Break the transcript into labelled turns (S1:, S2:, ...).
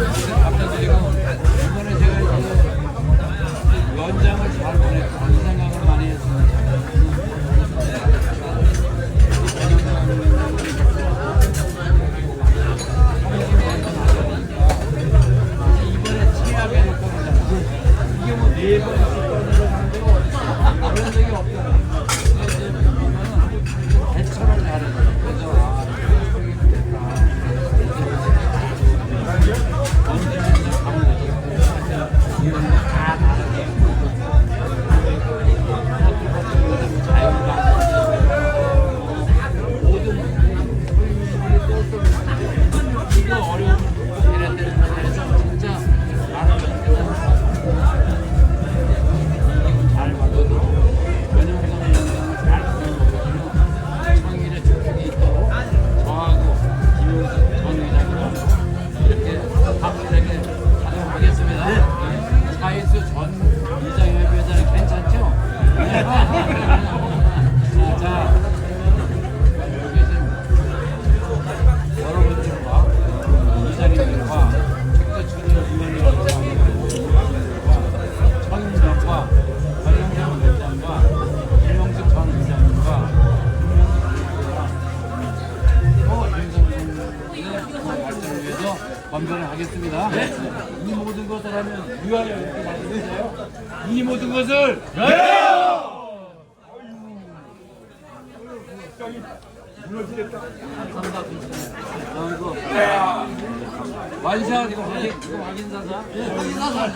S1: 네. 감사드리고 이번에 제가 이제 연장을 잘 보냈고 이 생각을 많이 했습니다. 이번에 최악의 효과잖아요. 이게 뭐 네 번, 이거 어려운 얘네들은 그래서 진짜 말을 잘 받아도 영상을 잘 보면 청일의 주축이 있도록 저하고 김용석 전 의장으로 이렇게 박수에게 사용하겠습니다. 네. 차이수 전 의장 협의회장 괜찮죠? 검사를 하겠습니다. 이 모든 것을 하면 유하여 이렇게 받으세요. 이 모든 것을 무너지겠다. 감사합니다. 아이고. 완샷 이거 확인 이거 확인 사사. 확인 사사.